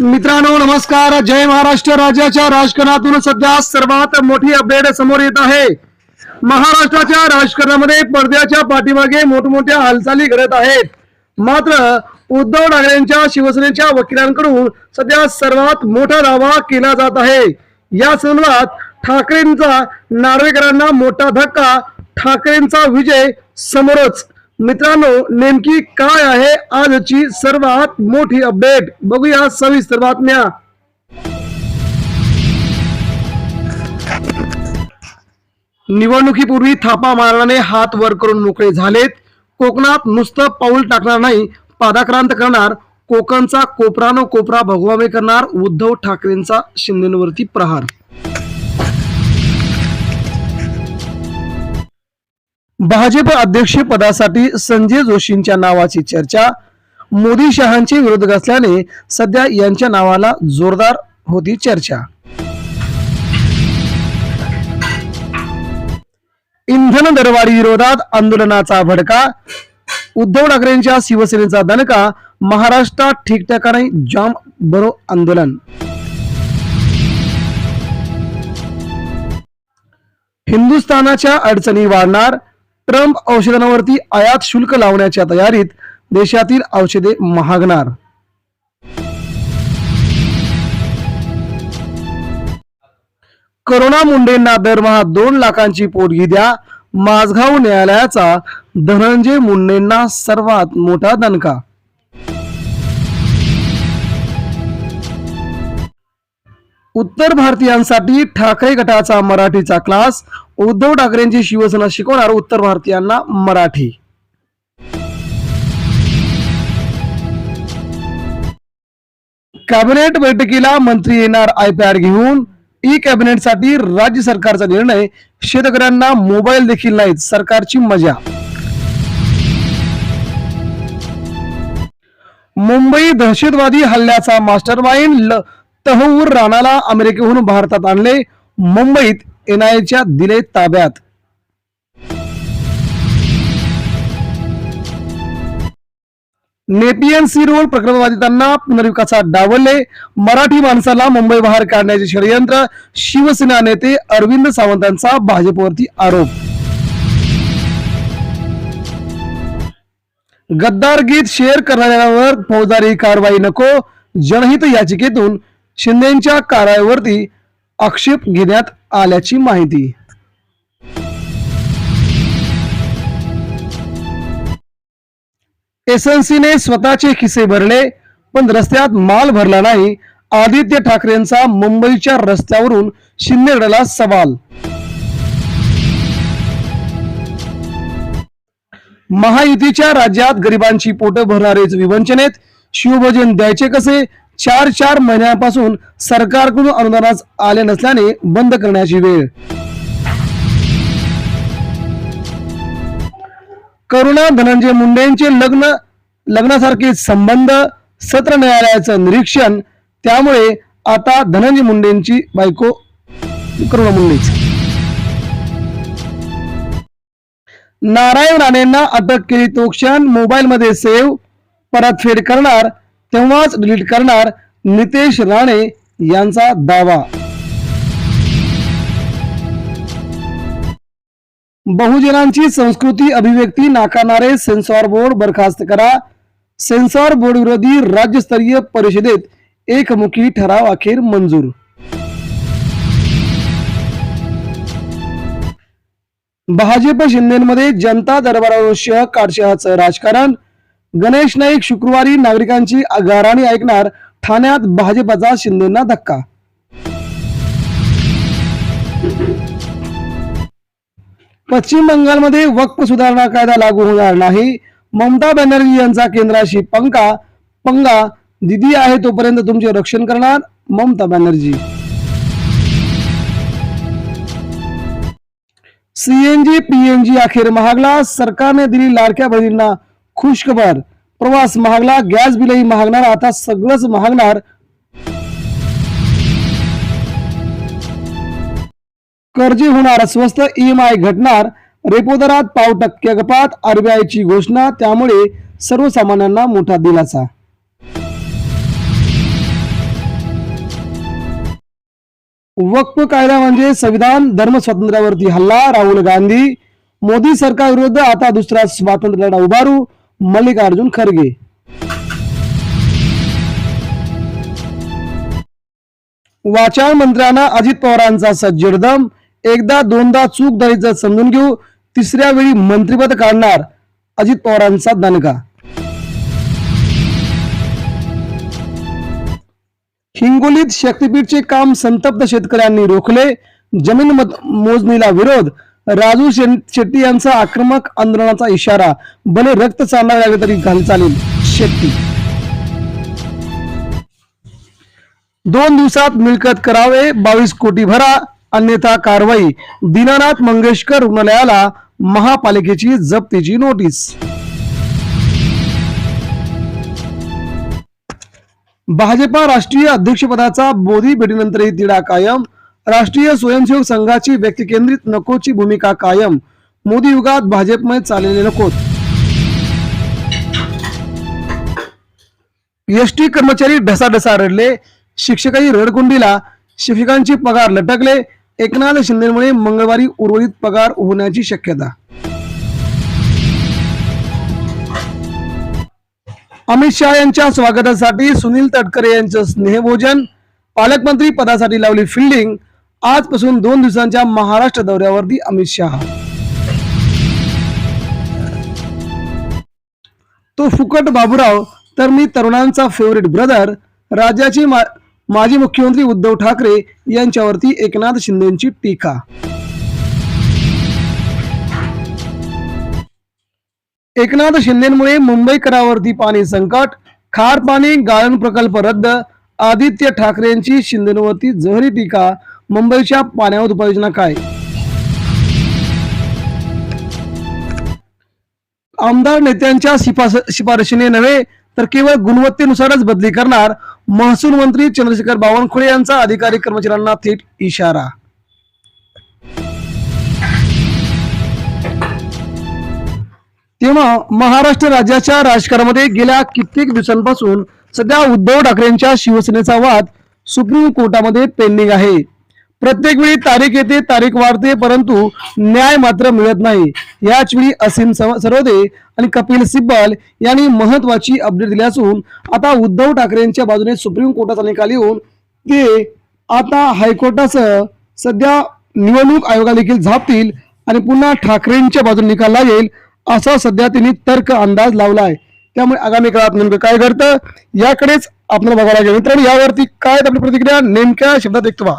मित्रांनो नमस्कार. जय महाराष्ट्र राज्याच्या राजकारणातून सध्या सर्वात मोठी अपडेट समोर येत आहे. महाराष्ट्राच्या राजकारणामध्ये पडद्याच्या पाठीमागे मोठमोठ्या हालचाली घडत आहेत. मात्र उद्धव ठाकरेंच्या शिवसेनेच्या वकिलांकडून सध्या सर्वात मोठा दावा केला जात आहे. या संदर्भात ठाकरेंचा नार्वेकरांना मोठा धक्का ठाकरेंचा विजय समोरच. मित्रांनो नेमकी काय आहे आजची सर्वात मोठी अपडेट बघूया सविस्तर बातम्या. निवडणुकीपूर्वी थापा मारणाने हात वर करून मोकळे झालेत. कोकणात नुसतं पाऊल टाकणार नाही पादाक्रांत करणार. कोकणचा कोपरानो कोपरा भगवामे करणार उद्धव ठाकरेंचा शिंदेवरती प्रहार. भाजप अध्यक्ष पदासाठी संजय जोशींच्या नावाची चर्चा मोदी शहांचे विरोधक असल्याने सध्या यांच्या नावाला जोरदार होती चर्चा. इंधन दरवाढी विरोधात आंदोलनाचा भडका उद्धव ठाकरेंच्या शिवसेनेचा दणका महाराष्ट्रात ठिकठिकाणी जाम बरो आंदोलन. हिंदुस्थानाच्या अडचणी वाढणार ट्रम्प औषधांवरती आयात शुल्क लावण्याच्या तयारीत देशातील औषधे महागणार. करोना मुंडेंना दरमहा दोन लाखांची पोटगी द्या माझगाव न्यायालयाचा धनंजय मुंडेंना सर्वात मोठा दणका उत्तर भारतीयांसाठी ठाकरे गटाचा मराठीचा क्लास उद्धव ठाकरेंची शिवसेना शिकवणार उत्तर भारतीयांना मराठी. कॅबिनेट बैठकीला मंत्री येणार आयपॅड घेऊन. ई कॅबिनेटसाठी राज्य सरकारचा निर्णय. शेतकऱ्यांना मोबाईल देखील नाहीत सरकारची मजा. मुंबई दहशतवादी हल्ल्याचा मास्टर माइंड तहूर राणाला अमेरिकेहून भारतात आणले. मुंबईत एनआयच्या दिले ताब्यात. नेपियन सी रोड प्रकरणबाधितांना पुनर्विकासात डावलले. मराठी माणसाला मुंबई बाहेर काढण्याचे षडयंत्र शिवसेना नेते अरविंद सावंतांचा भाजपवरती आरोप. गद्दार गीत शेअर करणाऱ्यांवर फौजदारी कारवाई नको जनहित याचिकेतून शिंदेच्या कारवाईवरती आक्षेप घेण्यात आल्याची माहिती. एसएनसीने स्वतःचे खिसे भरले पण रस्त्यात माल भरला नाही आदित्य ठाकरेंचा मुंबईच्या रस्त्यावरून शिंदेगडला सवाल. महायुतीच्या राज्यात गरिबांची पोटं भरणारेच विवंचनेत शिवभोजन द्यायचे कसे? चार चार महिन्यापासून सरकारकडून अनुदानास आले नसल्याने बंद करण्याची वेळ. करुणा धनंजय मुंडेंचे लग्न लग्नासारखे संबंध सत्र न्यायालयाचं निरीक्षण त्यामुळे आता धनंजय मुंडेंची बायको करुणा मुंडेच. नारायण राणेंना अटक केली तो क्षण मोबाईलमध्ये सेव्ह परतफेड करणार तेव्हाच डिलीट करणार नितेश राणे यांचा दावा. बहुजनांची संस्कृती अभिव्यक्ती नाकारणारे सेन्सॉर बोर्ड बरखास्त करा. सेन्सॉर बोर्ड विरोधी राज्यस्तरीय परिषदेत एकमुखी ठराव अखेर मंजूर. भाजप शिंदेमध्ये जनता दरबारावर शह काढशहाचं राजकारण. गणेश नाईक शुक्रवारी नागरिकांची गाराणी ऐकणार ठाण्यात भाजपचा शिंदेना धक्का. पश्चिम बंगालमध्ये वक्फ सुधारणा कायदा लागू होणार नाही. ममता बॅनर्जी यांचा केंद्राशी पंका पंगा दिदी आहे तोपर्यंत तुमचे रक्षण करणार ममता बॅनर्जी. सीएनजी पीएनजी अखेर महागला सरकारने दिली लाडक्या बहिणींना खुशखबर. प्रवास महागला गॅस बिलही महागणार आता सगळंच महागणार. कर्जे होणार स्वस्त ईएमआय घटणार. रेपो दरात पाव टक्के कपात आरबीआयची घोषणा त्यामुळे सर्वसामान्यांना मोठा दिलासा. वक्फ कायदा म्हणजे संविधान धर्म स्वातंत्र्यावरती हल्ला राहुल गांधी. मोदी सरकार विरुद्ध आता दुसरा स्वातंत्र्य लढा उभारू. मल्लिकार्जुन खरगे. वाचाळ मंत्र्यांना अजित पवारांचा सज्जडदम. एकदा दोनदा चूक झालीचं समजून घेऊ. तिसऱ्या वेळी मंत्रिपद काढणार अजित पवारांचा दणका. हिंगोलीत शक्तीपीठचे काम संतप्त शेतकऱ्यांनी रोखले. जमीन मत- मोजणीला विरोध. राजू शेट्टी यांचा आक्रमक आंदोलनाचा इशारा भले रक्त चालणार लागले तरी घाल चालेल शेट्टी. दोन दिवसात मिळकत करावे बावीस कोटी भरा अन्यथा कारवाई. दीनानाथ मंगेशकर रुग्णालयाला महापालिकेची जप्तीची नोटीस. भाजपा राष्ट्रीय अध्यक्षपदाचा बोधी भेटीनंतरही तिढा कायम. राष्ट्रीय स्वयंसेवक संघाची व्यक्तिकेंद्रित नकोची भूमिका कायम. मोदी युगात भाजपमय चाललेले नकोत. एसटी कर्मचारी ढसाढसा रडले. शिक्षकही रडकुंडीला शिक्षकांची पगार लटकले. एकनाथ शिंदेमुळे मंगळवारी उर्वरित पगार होण्याची शक्यता. अमित शहा यांच्या स्वागतासाठी सुनील तटकरे यांचं स्नेहभोजन. पालकमंत्री पदासाठी लावली फिल्डिंग आजपासून दोन दिवसांच्या महाराष्ट्र दौऱ्यावरती अमित शहा. तो फुकट बाबूराव तर मी तरुणांचा फेवरेट ब्रदर राज्याचे मा- माजी मुख्यमंत्री उद्धव ठाकरे यांच्यावरती एकनाथ शिंदेची टीका. एकनाथ शिंदेमुळे मुंबईकरावरती पाणी संकट खार पाणी गाळण प्रकल्प रद्द आदित्य ठाकरेंची शिंदेवरती जहरी टीका मुंबईच्या पाण्यावर उपाययोजना काय? आमदार नेत्यांच्या शिफारशीने नव्हे तर केवळ गुणवत्तेनुसारच बदली करणार महसूल मंत्री चंद्रशेखर बावनकुळे यांचा अधिकारी कर्मचाऱ्यांना थेट इशारा. तेव्हा महाराष्ट्र राज्याच्या राजकारणामध्ये गेल्या कित्येक दिवसांपासून सध्या उद्धव ठाकरेंच्या शिवसेनेचा वाद सुप्रीम कोर्टामध्ये पेंडिंग आहे. प्रत्येक वेळी तारीख येते तारीख वाढते परंतु न्याय मात्र मिळत नाही. याच वेळी असीम सरोदे आणि कपिल सिब्बल यांनी महत्वाची अपडेट दिली असून आता उद्धव ठाकरेंच्या बाजूने सुप्रीम कोर्टाचा निकाल येऊन ते आता हायकोर्टासह सध्या निवडणूक आयोगा देखील झापतील आणि पुन्हा ठाकरेंच्या बाजूने निकाल लागेल असा सध्या त्यांनी तर्क अंदाज लावला आहे. त्यामुळे आगामी काळात नेमकं काय घडतं याकडेच आपल्याला बघायला लागेल. मित्रांनो यावरती काय आपली प्रतिक्रिया नेमक्या शब्दात व्यक्त व्हा